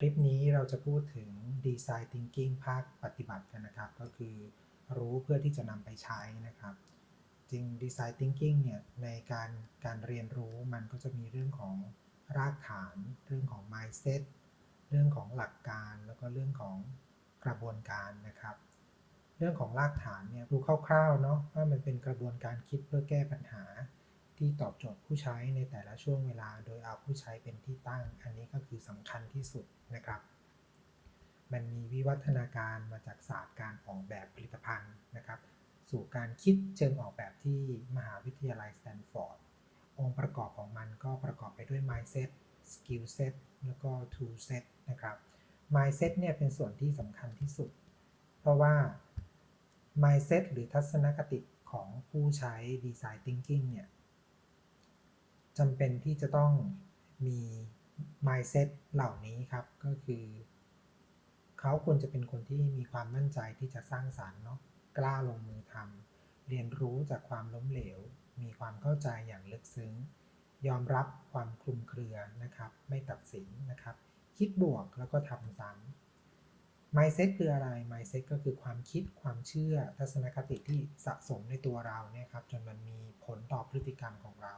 คลิปนี้เราจะพูดถึง Design Thinking ภาคปฏิบัติกันนะครับ ก็คือรู้เพื่อที่จะนำไปใช้นะครับ จริง Design Thinking เนี่ยในการการเรียนรู้มันก็จะมีเรื่องของรากฐาน เรื่องของ mindset เรื่องของหลักการ แล้วก็เรื่องของกระบวนการนะครับ เรื่องของรากฐานเนี่ยดูคร่าวๆเนาะว่ามันเป็นกระบวนการคิดเพื่อแก้ปัญหา ที่ตอบโจทย์ผู้ใช้ในแต่ละช่วงเวลา โดยเอาผู้ใช้เป็นที่ตั้ง อันนี้ก็คือสำคัญที่สุดนะครับ มันมีวิวัฒนาการมาจากศาสตร์การออกแบบผลิตภัณฑ์นะครับ สู่การคิดเชิงออกแบบที่มหาวิทยาลัยสแตนฟอร์ดองค์ประกอบของมันก็ประกอบไปด้วย mindset skill set แล้วก็ tool set นะครับ mindset เนี่ยเป็นส่วนที่สำคัญที่สุด เพราะว่า mindset หรือทัศนคติของผู้ใช้ design thinking เนี่ย จำเป็นที่จะต้องมี mindset เหล่านี้ครับ ก็คือ เขาควรจะเป็นคนที่มีความมั่นใจที่จะสร้างสารรค์เนาะกล้าลงมือทำเรียนรู้จากความล้มเหลว มีความเข้าใจอย่างลึกซึ้ง ยอมรับความคลุมเครือนะครับ ไม่ตัดสินนะครับ คิดบวกแล้วก็ทำซ้ำ mindset คืออะไร mindset ก็คือความคิดความเชื่อทัศนคติที่สะสมในตัวเราเนี่ยครับจนมันมีผลต่อพฤติกรรมของเรา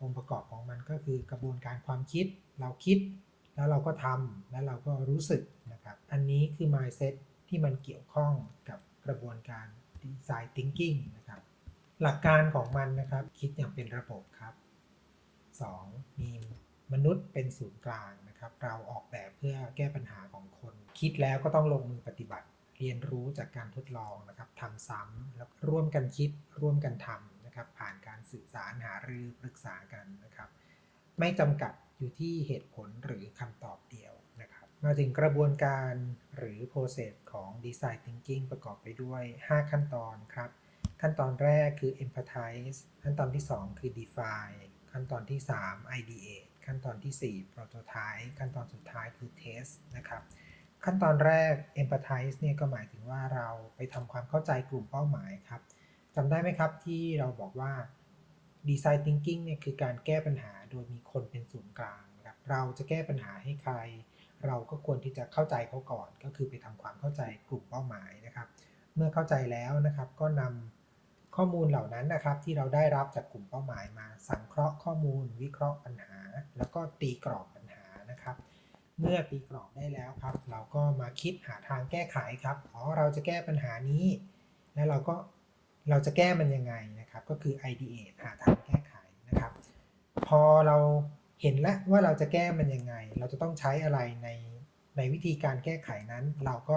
องค์ประกอบของมันก็คือกระบวนการความคิด เราคิด แล้วเราก็ทำแล้วเราก็รู้สึกนะครับ อันนี้คือ mindset ที่มันเกี่ยวข้องกับกระบวนการ design thinking นะครับ หลักการของมันนะครับ คิดอย่างเป็นระบบครับ 2. มีมนุษย์เป็นศูนย์กลางนะครับ เราออกแบบเพื่อแก้ปัญหาของคน คิดแล้วก็ต้องลงมือปฏิบัติ เรียนรู้จากการทดลองนะครับทำซ้ำแล้วร่วมกันคิด ร่วมกันทำ นะครับผ่านการสื่อสารหารือปรึกษากันนะครับ ไม่จำกัดอยู่ที่เหตุผลหรือคำตอบเดียวนะครับ มาถึงกระบวนการหรือ process ของ design thinking ประกอบไปด้วย 5 ขั้นตอนครับ ขั้นตอนแรกคือ empathize ขั้นตอนที่ 2 คือ define ขั้นตอนที่ 3 ideate ขั้นตอนที่ 4 prototype ขั้นตอนสุดท้ายคือ test นะครับขั้นตอนแรก empathize เนี่ยก็หมายถึงว่าเราไปทำความเข้าใจกลุ่มเป้าหมายครับ จำได้ไหมครับที่เราบอกว่า design thinking เนี่ยคือการแก้ปัญหาโดยมีคนเป็นศูนย์กลางนะครับเราจะแก้ปัญหาให้ใคร เราก็ควรที่จะเข้าใจเขาก่อน ก็คือไปทำความเข้าใจกลุ่มเป้าหมายนะครับ เมื่อเข้าใจแล้วนะครับก็นำข้อมูลเหล่านั้นนะครับ ที่เราได้รับจากกลุ่มเป้าหมายมา สังเคราะห์ข้อมูล วิเคราะห์ปัญหา แล้วก็ตีกรอบปัญหานะครับ เมื่อตีกรอบได้แล้วครับ เราก็มาคิดหาทางแก้ไขครับอ๋อเราจะแก้ปัญหานี้ แล้วเราก็ เราจะแก้มันยังไงนะครับ ก็คือ ideate หาทางแก้ไขนะครับ พอเราเห็นแล้วว่าเราจะแก้มันยังไง เราจะต้องใช้อะไรในในวิธีการแก้ไขนั้น เราก็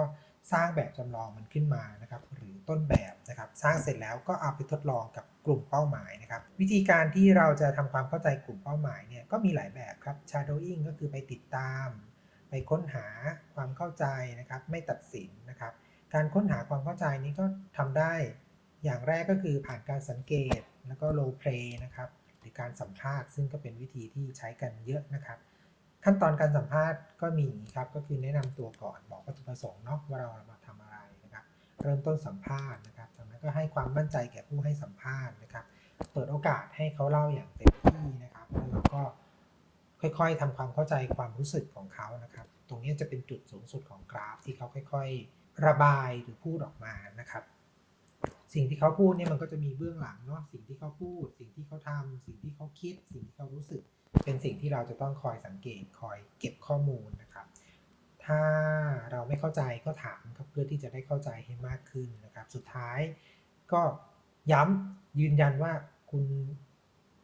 สร้างแบบจำลองมันขึ้นมานะครับ หรือต้นแบบนะครับ สร้างเสร็จแล้วก็เอาไปทดลองกับกลุ่มเป้าหมายนะครับ วิธีการที่เราจะทำความเข้าใจกลุ่มเป้าหมายเนี่ยก็มีหลายแบบครับ shadowing ก็คือไปติดตาม ไปค้นหาความเข้าใจนะครับ ไม่ตัดสินนะครับ การค้นหาความเข้าใจนี้ก็ทำได้ อย่างแรกก็คือผ่านการสังเกตแล้วก็ role play นะครับหรือการสัมภาษณ์ซึ่งก็เป็นวิธีที่ใช้กันเยอะนะครับ ขั้นตอนการสัมภาษณ์ก็มีอย่างนี้ครับ ก็คือแนะนำตัวก่อนบอกวัตถุประสงค์เนาะว่าเรามาทำอะไรนะครับ เริ่มต้นสัมภาษณ์นะครับจากนั้นก็ให้ความมั่นใจแก่ผู้ให้สัมภาษณ์นะครับ เปิดโอกาสให้เขาเล่าอย่างเต็มที่นะครับแล้วเราก็ค่อยๆทำความเข้าใจความรู้สึกของเขานะครับ ตรงนี้จะเป็นจุดสูงสุดของกราฟที่เขาค่อย ๆ ระบายหรือพูดออกมานะครับ สิ่งที่เขาพูดเนี่ยมันก็จะมีเบื้องหลังเนาะสิ่งที่เขาพูด สิ่งที่เขาทำสิ่งที่เขาคิด สิ่งที่เขารู้สึก เป็นสิ่งที่เราจะต้องคอยสังเกตคอยเก็บข้อมูลนะครับ ถ้าเราไม่เข้าใจก็ถามครับเพื่อที่จะได้เข้าใจให้มากขึ้นนะครับ สุดท้ายก็ย้ำยืนยันว่าคุณ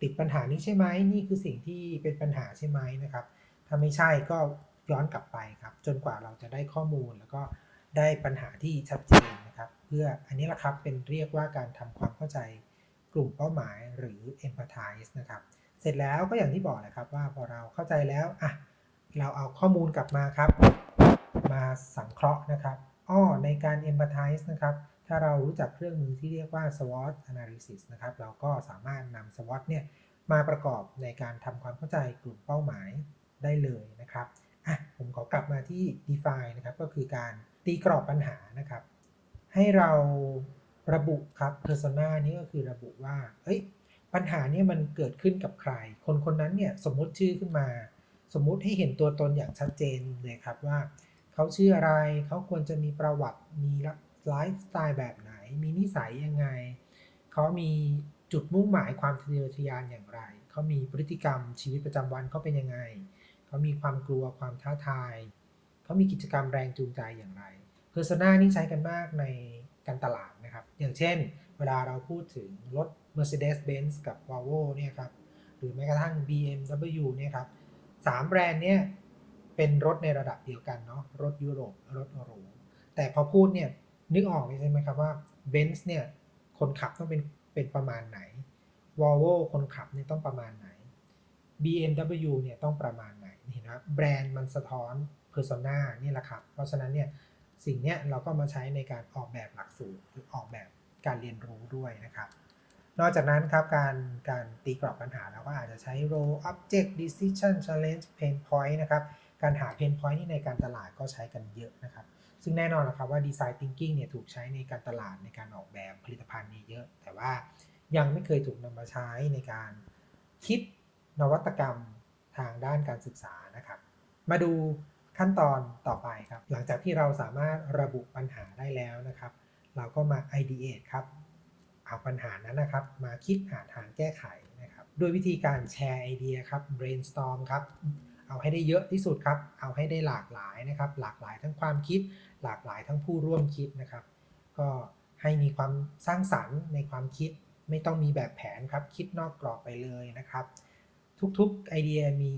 ติดปัญหานี้ใช่ไหมนี่คือสิ่งที่เป็นปัญหาใช่ไหมนะครับ ถ้าไม่ใช่ก็ย้อนกลับไปครับ จนกว่าเราจะได้ข้อมูลแล้วก็ได้ปัญหาที่ชัดเจน นะครับ เพื่ออันนี้แหละครับเป็นเรียกว่าการทำความเข้าใจกลุ่มเป้าหมายหรือ empathize นะครับ เสร็จแล้วก็อย่างที่บอกแหละครับว่าพอเราเข้าใจแล้วอะเราเอาข้อมูลกลับมาครับ มาสังเคราะห์นะครับอ้อในการ empathize นะครับ ถ้าเรารู้จักเครื่องมือที่เรียกว่า SWOT analysis นะครับ เราก็สามารถนำ SWOT เนี่ยมาประกอบในการทำความเข้าใจกลุ่มเป้าหมายได้เลยนะครับอะผมขอกลับมาที่ define นะครับ ก็คือการตีกรอบปัญหานะครับ ให้เราระบุครับ persona นี้ก็คือระบุว่าเอ้ยปัญหาเนี่ยมันเกิดขึ้นกับใคร คนคนนั้นเนี่ยสมมติชื่อขึ้นมา สมมุติให้เห็นตัวตนอย่างชัดเจนเลยครับว่า เขาชื่ออะไรเขาควรจะมีประวัติมีไลฟ์สไตล์แบบไหน มีนิสัยยังไง เขามีจุดมุ่งหมายความทะเยอทะยานอย่างไร เขามีพฤติกรรมชีวิตประจำวันเขาเป็นยังไง เขามีความกลัวความท้าทาย เขามีกิจกรรมแรงจูงใจอย่างไร เพอร์ซนานี่ใช้กันมากในการตลาดนะครับ อย่างเช่น เวลาเราพูดถึงรถ Mercedes-Benz กับ Volvo เนี่ยครับ หรือแม้กระทั่ง BMW เนี่ยครับสามแบรนด์เนี่ยเป็นรถในระดับเดียวกันเนาะ รถยุโรป รถหรู แต่พอพูดเนี่ยนึกออกเลยใช่ไหมครับว่า Benz เนี่ยคนขับต้องเป็นเป็นประมาณไหน Volvo คนขับเนี่ยต้องประมาณไหน BMW เนี่ยต้องประมาณไหนเห็นไหมครับแบรนด์มันสะท้อน Persona นี่แหละครับ เพราะฉะนั้นเนี่ย สิ่งนี้เราก็มาใช้ในการออกแบบหลักสูตรหรือออกแบบการเรียนรู้ด้วยนะครับ นอกจากนั้นครับการการตีกรอบปัญหาเราก็อาจจะใช้ role object decision challenge pain point นะครับ การหา pain point ที่ในการตลาดก็ใช้กันเยอะนะครับ ซึ่งแน่นอนนะครับว่า design thinking เนี่ยถูกใช้ในการตลาดในการออกแบบผลิตภัณฑ์นี้เยอะ แต่ว่ายังไม่เคยถูกนำมาใช้ในการคิดนวัตกรรมทางด้านการศึกษานะครับ มาดู ขั้นตอนต่อไปครับ หลังจากที่เราสามารถระบุปัญหาได้แล้วนะครับ เราก็มา ideate ครับ เอาปัญหานั้นนะครับ มาคิดหาทางแก้ไขนะครับด้วยวิธีการแชร์ไอเดียครับ brainstorm ครับ เอาให้ได้เยอะที่สุดครับ เอาให้ได้หลากหลายนะครับ หลากหลายทั้งความคิด หลากหลายทั้งผู้ร่วมคิดนะครับ ก็ให้มีความสร้างสรรค์ในความคิด ไม่ต้องมีแบบแผนครับ คิดนอกกรอบไปเลยนะครับ ทุกๆไอเดียมี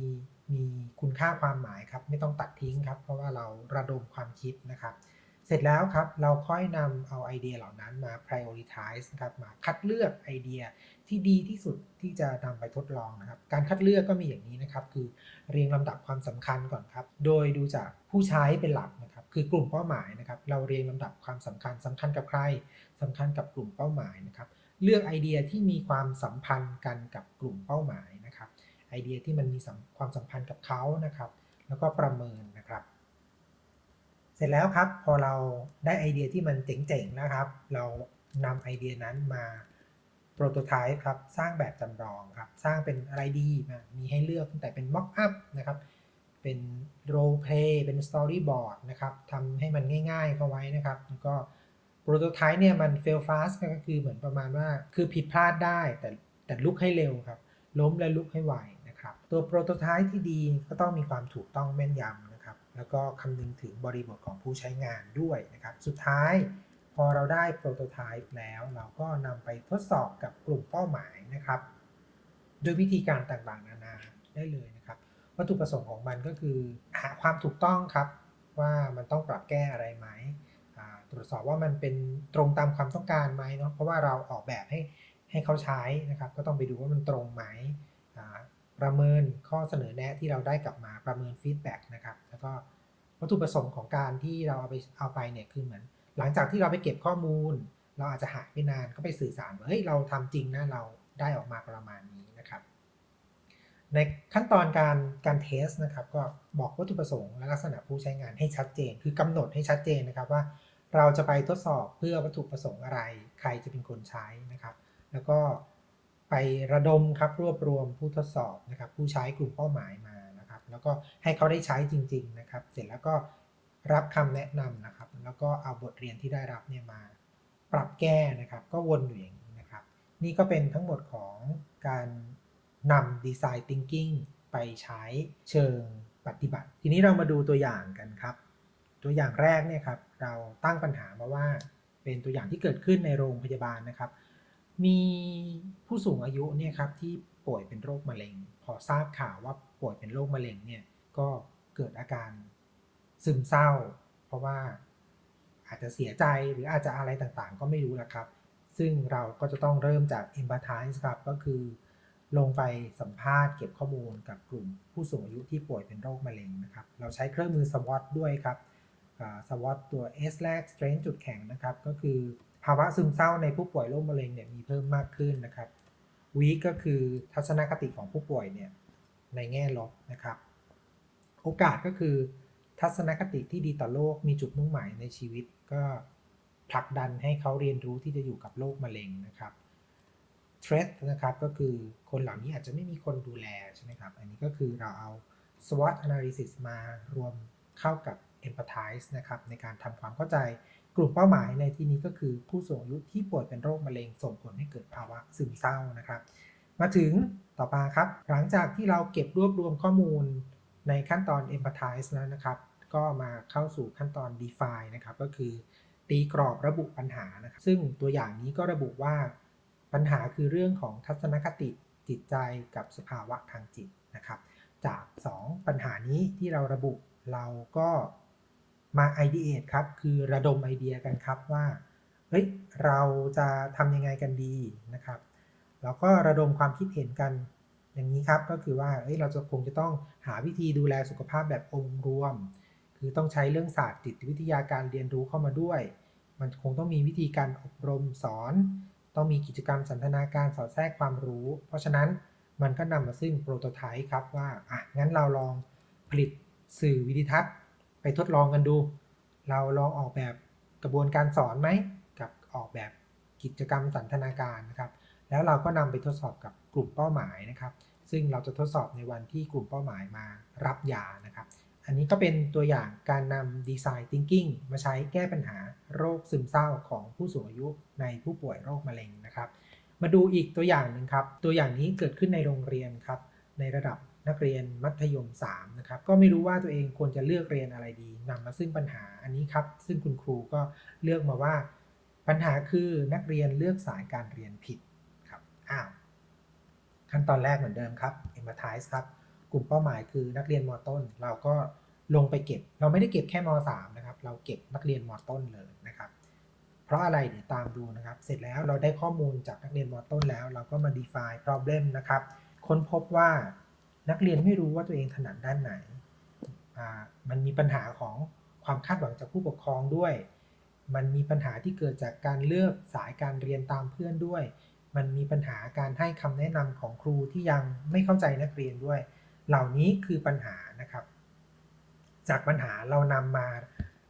มีคุณค่าความหมายครับ ไม่ต้องตัดทิ้งครับ เพราะว่าเราระดมความคิดนะครับ เสร็จแล้วครับเราค่อยนำเอาไอเดียเหล่านั้นมา prioritize นะครับมาคัดเลือกไอเดียที่ดีที่สุดที่จะนำไปทดลองนะครับ การคัดเลือกก็มีอย่างนี้นะครับ คือเรียงลำดับความสำคัญก่อนครับ โดยดูจากผู้ใช้เป็นหลักนะครับ คือกลุ่มเป้าหมายนะครับ เราเรียงลำดับความสำคัญสำคัญกับใครสำคัญกับกลุ่มเป้าหมายนะครับ เลือกไอเดียที่มีความสัมพันธ์กันกับกลุ่มเป้าหมายนะครับ ไอเดียที่มันมีความสัมพันธ์กับเขานะครับ แล้วก็ประเมินนะครับ เสร็จแล้วครับพอเราได้ไอเดียที่มันเจ๋งๆนะครับ เรานำไอเดียนั้นมาโปรโตไทป์ครับสร้างแบบจำลองครับ สร้างเป็นอะไรดีมีให้เลือกตั้งแต่เป็น mock up นะครับ เป็น role play เป็น storyboard นะครับทำให้มันง่าย ๆ เข้าไว้นะครับแล้วก็โปรโตไทป์เนี่ยมัน fail fast ก็คือเหมือนประมาณว่า คือผิดพลาดได้แต่แต่ลุกให้เร็วครับ ล้มและลุกให้ไว นะครับ ตัวโปรโตไทป์ที่ดีก็ต้องมีความถูกต้องแม่นยำนะครับ แล้วก็คำนึงถึงบริบทของผู้ใช้งานด้วยนะครับ สุดท้ายพอเราได้โปรโตไทป์แล้วเราก็นำไปทดสอบกับกลุ่มเป้าหมายนะครับด้วยวิธีการต่างๆ นานาได้เลยนะครับ วัตถุประสงค์ของมันก็คือ หาความถูกต้องครับว่ามันต้องปรับแก้อะไรไหมตรวจสอบว่ามันเป็นตรงตามความต้องการไหมเนาะเพราะว่าเราออกแบบให้ให้เขาใช้นะครับ ก็ต้องไปดูว่ามันตรงไหม ประเมินข้อเสนอแนะที่เราได้กลับมาประเมินฟีดแบ็กนะครับ แล้วก็วัตถุประสงค์ของการที่เราเอาไปเอาไปเนี่ยคือเหมือน หลังจากที่เราไปเก็บข้อมูล เราอาจจะหายไปนานก็ไปสื่อสารว่าเฮ้ยเราทำจริงนะเราได้ออกมาประมาณนี้นะครับ ในขั้นตอนการการเทสนะครับ ก็บอกวัตถุประสงค์และลักษณะผู้ใช้งานให้ชัดเจน คือกำหนดให้ชัดเจนนะครับว่า เราจะไปทดสอบเพื่อวัตถุประสงค์อะไร ใครจะเป็นคนใช้นะครับ แล้วก็ ไประดมครับรวบรวมผู้ทดสอบนะครับผู้ใช้กลุ่มเป้าหมายมานะครับ แล้วก็ให้เขาได้ใช้จริง ๆนะครับ เสร็จแล้วก็รับคำแนะนำนะครับ แล้วก็เอาบทเรียนที่ได้รับเนี่ยมาปรับแก้นะครับ ก็วนอยู่อย่างนี้นะครับ นี่ก็เป็นทั้งหมดของการนำดีไซน์ thinking ไปใช้เชิงปฏิบัติ ทีนี้เรามาดูตัวอย่างกันครับ ตัวอย่างแรกเนี่ยครับเราตั้งปัญหามาว่าเป็นตัวอย่างที่เกิดขึ้นในโรงพยาบาลนะครับ มีผู้สูงอายุเนี่ยครับที่ป่วยเป็นโรคมะเร็ง พอทราบข่าวว่าป่วยเป็นโรคมะเร็งเนี่ยก็เกิดอาการซึมเศร้า เพราะว่าอาจจะเสียใจหรืออาจจะอะไรต่างๆ ก็ไม่รู้ละครับ ซึ่งเราก็จะต้องเริ่มจาก empathize ครับก็คือ ลงไปสัมภาษณ์เก็บข้อมูลกับกลุ่มผู้สูงอายุที่ป่วยเป็นโรคมะเร็งนะครับ เราใช้เครื่องมือ SWOT ด้วยครับสวอตตัว S แรก strength จุดแข็งนะครับ ก็คือาวะซึมเศร้าในผู้ป่วยโรคมะเร็งเนี่ยมีเพิ่มมากขึ้นนะครับ weak ก็คือทัศนคติของผู้ป่วยเนี่ยในแง่ลบนะครับ โอกาสก็คือ ทัศนคติที่ดีต่อโลกมีจุดมุ่งหมายในชีวิต ก็ผลักดันให้เขาเรียนรู้ที่จะอยู่กับโรคมะเร็งนะครับ threat นะครับก็คือคนเหล่านี้อาจจะไม่มีคนดูแลใช่ไหมครับ อันนี้ก็คือเราเอา SWOT analysis มารวมเข้ากับ empathize นะครับในการทำความเข้าใจ กลุ่มเป้าหมายในที่นี้ก็คือผู้สูงอายุที่ป่วยเป็นโรคมะเร็งส่งผลให้เกิดภาวะซึมเศร้านะครับ มาถึงต่อมาครับ หลังจากที่เราเก็บรวบรวมข้อมูลในขั้นตอน empathize แล้วนะครับ ก็มาเข้าสู่ขั้นตอน define นะครับ ก็คือตีกรอบระบุปัญหานะครับ ซึ่งตัวอย่างนี้ก็ระบุว่าปัญหาคือเรื่องของทัศนคติจิตใจกับสภาวะทางจิตนะครับ จาก 2 ปัญหานี้ที่เราระบุเราก็ มา ideate ครับ คือระดมไอเดียกันครับว่า เฮ้ย เราจะทำยังไงกันดีนะครับเราก็ระดมความคิดเห็นกันอย่างนี้ครับ ก็คือว่าเอ้ย เราจะคงจะต้องหาวิธีดูแลสุขภาพแบบองค์รวม คือต้องใช้เรื่องศาสตร์จิตวิทยาการเรียนรู้เข้ามาด้วย มันคงต้องมีวิธีการอบรมสอน ต้องมีกิจกรรมสันทนาการสอดแทรกความรู้ เพราะฉะนั้นมันก็นำมาซึ่งโปรโตไทป์ครับว่า อะ งั้นเราลองผลิตสื่อวิดิทัศน์ ไปทดลองกันดู เราลองออกแบบกระบวนการสอนไหมกับออกแบบกิจกรรมสันทนาการนะครับ แล้วเราก็นำไปทดสอบกับกลุ่มเป้าหมายนะครับ ซึ่งเราจะทดสอบในวันที่กลุ่มเป้าหมายมารับยานะครับ อันนี้ก็เป็นตัวอย่างการนำดีไซน์ thinking มาใช้แก้ปัญหาโรคซึมเศร้าของผู้สูงอายุในผู้ป่วยโรคมะเร็งนะครับ มาดูอีกตัวอย่างหนึ่งครับ ตัวอย่างนี้เกิดขึ้นในโรงเรียนครับ ในระดับ นักเรียนมัธยม3นะครับก็ไม่รู้ว่าตัวเองควรจะเลือกเรียนอะไรดีนำมาซึ่งปัญหาอันนี้ครับ ซึ่งคุณครูก็เลือกมาว่า ปัญหาคือนักเรียนเลือกสายการเรียนผิดครับอ้าวขั้นตอนแรกเหมือนเดิมครับ e m p a t i z e ครับ กลุ่มเป้าหมายคือนักเรียนมต้น เราก็ลงไปเก็บ เราไม่ได้เก็บแค่ม3นะครับ เราเก็บนักเรียนมต้นเลยนะครับ เพราะอะไรเดี๋ยวตามดูนะครับ เสร็จแล้วเราได้ข้อมูลจากนักเรียนมต้นแล้ว เราก็มา define problem นะครับ ค้นพบว่า นักเรียนไม่รู้ว่าตัวเองถนัดด้านไหน มันมีปัญหาของความคาดหวังจากผู้ปกครองด้วย มันมีปัญหาที่เกิดจากการเลือกสายการเรียนตามเพื่อนด้วย มันมีปัญหาการให้คำแนะนำของครูที่ยังไม่เข้าใจนักเรียนด้วย เหล่านี้คือปัญหานะครับ จากปัญหาเรานำมา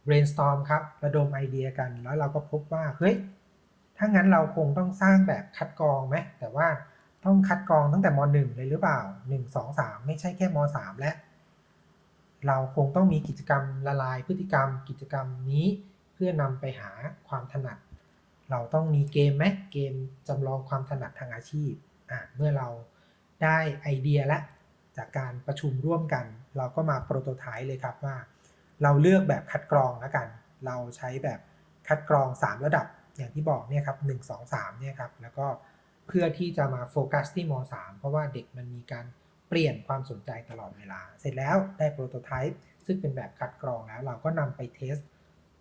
brainstorm ครับ ระดมไอเดียกัน แล้วเราก็พบว่า เฮ้ย ถ้างั้นเราคงต้องสร้างแบบคัดกรองไหม แต่ว่า ต้องคัดกรองตั้งแต่ม .1 เลยหรือเปล่า 1 2 3 ไม่ใช่แค่ม .3 และ เราคงต้องมีกิจกรรมละลายพฤติกรรม กิจกรรมนี้เพื่อนำไปหาความถนัด เราต้องมีเกมไหมเกมจำลองความถนัดทางอาชีพอะเมื่อเราได้ไอเดียและจากการประชุมร่วมกัน เราก็มาโปรโตไทป์เลยครับว่า เราเลือกแบบคัดกรองแล้วกัน เราใช้แบบคัดกรอง 3 ระดับอย่างที่บอกเนี่ยครับ1 2 3เนี่ยครับแล้วก็ เพื่อที่จะมาโฟกัสที่ม .3 เพราะว่าเด็กมันมีการเปลี่ยนความสนใจตลอดเวลา เสร็จแล้วได้โปรโตไทป์ซึ่งเป็นแบบคัดกรองแล้วเราก็นำไปเทส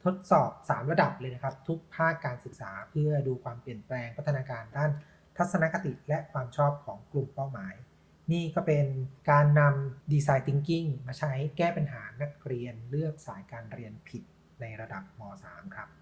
ทดสอบ 3 ระดับเลยนะครับ ทุกภาคการศึกษาเพื่อดูความเปลี่ยนแปลงพัฒนาการด้านทัศนคติและความชอบของกลุ่มเป้าหมาย นี่ก็เป็นการนำ Design Thinking มาใช้แก้ปัญหานักเรียนเลือกสายการเรียนผิดในระดับม .3 ครับ